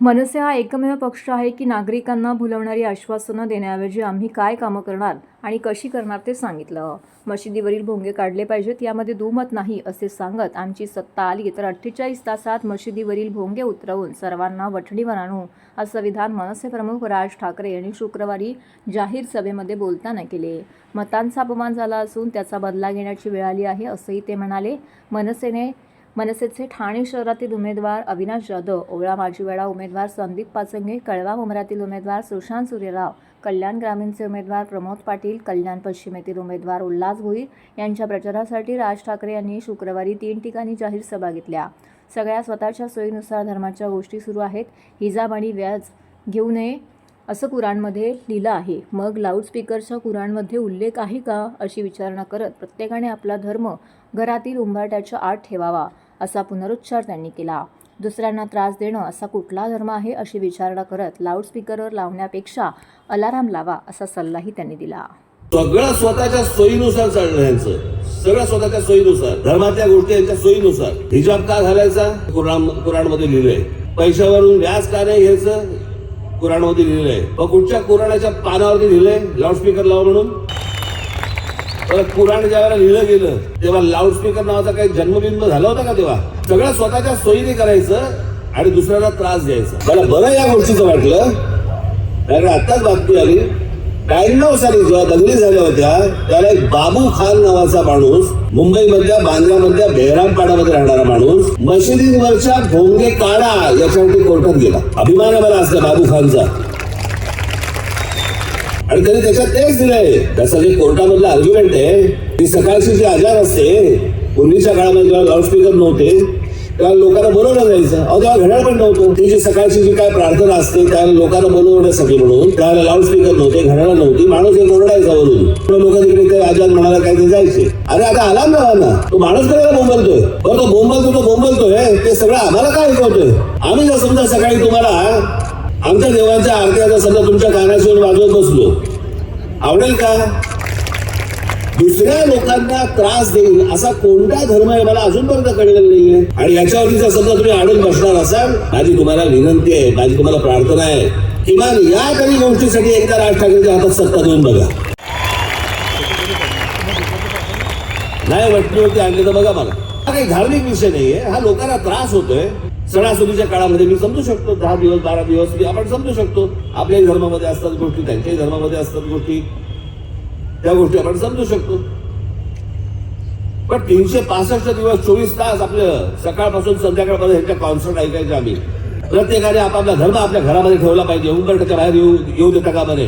मनसे हा एकमेव पक्ष आहे की नागरिकांना भुलवणारी आश्वासनं देण्याऐवजी आम्ही काय कामं करणार आणि कशी करणार ते सांगितलं. मशिदीवरील भोंगे काढले पाहिजेत यामध्ये दुमत नाही असे सांगत आमची सत्ता आली. तर अठ्ठेचाळीस तासात मशिदीवरील भोंगे उतरवून सर्वांना वठणीवर आणू असं विधान मनसे प्रमुख राज ठाकरे यांनी शुक्रवारी जाहीर सभेमध्ये बोलताना केले. मतांचा अपमान झाला असून त्याचा बदला घेण्याची वेळ आली आहे असंही ते म्हणाले. मनसेने मनसेचे ठाणे शहरातील उमेदवार अविनाश जाधव ओळा माजीवेळा उमेदवार संदीप पाचंगे कळवा उमरातील उमेदवार सुशांत सूर्यराव कल्याण ग्रामीणचे उमेदवार प्रमोद पाटील कल्याण पश्चिमेतील उमेदवार उल्हास भोईर यांच्या प्रचारासाठी राज ठाकरे यांनी शुक्रवारी तीन ठिकाणी जाहीर सभा घेतल्या. सगळ्या स्वतःच्या सोयीनुसार धर्माच्या गोष्टी सुरू आहेत. हिजाब आणि व्याज घेऊ नये असं कुराणमध्ये लिहिलं आहे. मग लाऊडस्पीकरच्या कुराणमध्ये उल्लेख आहे का अशी विचारणा करत प्रत्येकाने आपला धर्म घरातील उंबरट्याच्या आत ठेवावा. असा पुनरुच्चार त्यांनी केला. दुसऱ्यांना त्रास देणं असा कुठला धर्म आहे अशी विचारणा करत लाऊडस्पीकरवर लावण्यापेक्षा अलाराम लावा असा सल्लाही त्यांनी दिला. सगळं स्वतःच्या सोयीनुसार चालणं यांचं. सगळं स्वतःच्या सोयीनुसार. धर्मातल्या गोष्टी यांच्या सोयीनुसार. हिजाब का घालायचा? कुराण कुराणमध्ये लिहिलंय. पैशावरून व्याज का नाही घ्यायचं? कुराणमध्ये लिहिलंय. मग कुठच्या कुराणाच्या पानावरती लिहिलंय? लाऊडस्पीकर लावा म्हणून? परत कुराण ज्या वेळेला लिहिलं गेलं तेव्हा लाऊडस्पीकर नावाचा काही जन्मबिंब झाला होता का तेव्हा? सगळं स्वतःच्या सोयीने करायचं आणि दुसऱ्याला त्रास द्यायचा. मला बरं या गोष्टीचं वाटलं. कारण आताच बातमी आली ब्याण्णव साली जेव्हा दंगली झाल्या होत्या त्याला एक बाबू खान नावाचा माणूस मुंबईमधल्या बांद्रामधल्या बेहरामपाडामध्ये राहणारा माणूस मशिदींवरच्या भोंगे काढा याच्यावरती कोर्टात गेला. अभिमान मला असला बाबू खानचा. आणि त्याने त्याच्यात तेच दिलंय. त्याचं जे कोर्टामधलं आर्ग्युमेंट आहे ती सकाळची जी आजार असते पूर्वीच्या काळामध्ये जेव्हा लाऊडस्पीकर नव्हते तेव्हा लोकांना बोलवलं जायचं. अहो तेव्हा घड्याळ पण नव्हतं. ती जी सकाळची जी काय प्रार्थना असते त्याला लोकांना बोलवण्यासाठी म्हणून त्यावेळेला लाऊडस्पीकर नव्हते घड्याळ नव्हती. माणूस एक ओरडायचा वरून. लोक तिकडे ते आजार म्हणाला काय ते जायचे. अरे आता आला ना ना. तो माणूस काय बोंबलतोय? बरं तो बोंबलतो तो बोंबलतोय ते सगळं आम्हाला काय ऐकवतोय? आम्ही जर समजा सकाळी तुम्हाला आमच्या देवांच्या आरत्याचा सध्या समजा तुमच्या कानाशिवर वाजवत बसलो. आवडेल का? दुसऱ्या लोकांना त्रास देईल असा कोणता धर्म आहे मला अजूनपर्यंत कळलेला नाहीये. आणि याच्यावरती जर समजा तुम्ही आडून बसणार असाल. माझी तुम्हाला विनंती आहे माझी तुम्हाला प्रार्थना आहे. किमान या काही गोष्टीसाठी एकदा राज ठाकरेच्या हातात सत्ता देऊन बघा. नाही वाटली होती आणली तर बघा मला. हा काही धार्मिक विषय नाहीये. हा लोकांना त्रास होतोय. सणासुदीच्या काळामध्ये मी समजू शकतो दहा दिवस बारा दिवस मी आपण समजू शकतो आपल्याही धर्मामध्ये असतात गोष्टी त्यांच्याही धर्मामध्ये असतात गोष्टी. त्या गोष्टी आपण समजू शकतो. पण तीनशे पासष्ट दिवस चोवीस तास आपलं सकाळपासून संध्याकाळपर्यंत ह्यांच्या कॉन्सर्ट ऐकायचे आम्ही. प्रत्येकाने आपापला धर्म आपल्या घरामध्ये ठेवला पाहिजे. उंबरटच्या बाहेर येऊ येऊ देता का बरे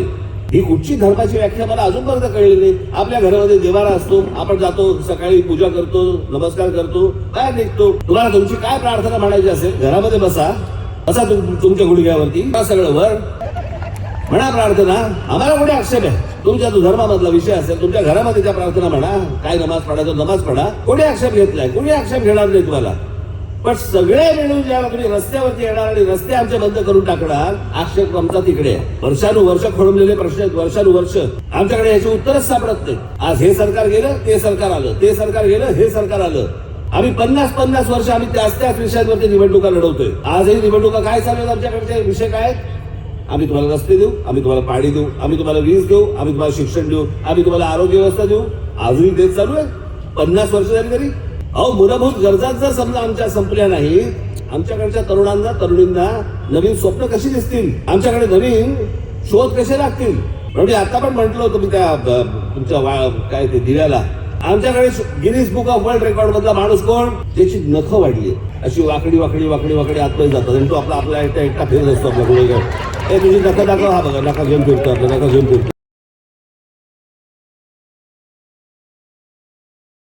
ही कुठची धर्माची व्याख्या मला अजूनपर्यंत कळली नाही. आपल्या घरामध्ये देवारा असतो आपण जातो सकाळी पूजा करतो नमस्कार करतो काय निघतो? तुम्हाला तुमची काय प्रार्थना म्हणायची असेल? घरामध्ये बसा. बसा तुमच्या गुडघ्यावरती. सगळं वर. म्हणा प्रार्थना. आम्हाला कुठे आक्षेप आहे? तुमच्या जो धर्मामधला विषय असेल तुमच्या घरामध्ये त्या प्रार्थना म्हणा. काय नमाज पडायचं नमाज पडा. कोणी आक्षेप घेतलाय? कोणी आक्षेप घेणार नाही तुम्हाला? पण सगळे मिळून ज्या तुम्ही रस्त्यावरती येणार आणि रस्ते आमचे बंद करून टाकणार आक्षेप आमचा तिकडे वर्षानुवर्ष खोळंबलेले प्रश्न आहेत वर्षानुवर्ष. आमच्याकडे याची उत्तरच सापडत नाही. आज हे सरकार गेलं ते सरकार आलं ते सरकार गेलं हे सरकार आलं. आम्ही पन्नास पन्नास वर्ष आम्ही त्याच त्याच विषयांवरती निवडणुका लढवतोय. आजही निवडणुका काय चालू आहेत आमच्याकडचे? विषय काय आम्ही तुम्हाला रस्ते देऊ आम्ही तुम्हाला पाणी देऊ आम्ही तुम्हाला वीज देऊ आम्ही तुम्हाला शिक्षण देऊ आम्ही तुम्हाला आरोग्य व्यवस्था देऊ. आजही तेच चालू आहे. पन्नास वर्ष झाली तरी अहो मूलभूत गरजा जर समजा आमच्या संपल्या नाही आमच्याकडच्या तरुणांना तरुणींना नवीन स्वप्न कशी दिसतील? आमच्याकडे नवीन शोध कसे लागतील? म्हणजे आता पण म्हटलं होतं मी त्या तुमच्या वा- काय ते दिव्याला आमच्याकडे Guinness book of world record मधला माणूस कोण? ज्याची नखं वाढली. अशी वाकडी वाकडी वाकडी वाकडी आतमध्ये जातात. आणि तो आपला आपला एकटा एकटा फिरत असतो आपल्या गुन्हेगार तुझी नखं दाखव हा बघा नका घेऊन फिरतो नका घेऊन फिरतो.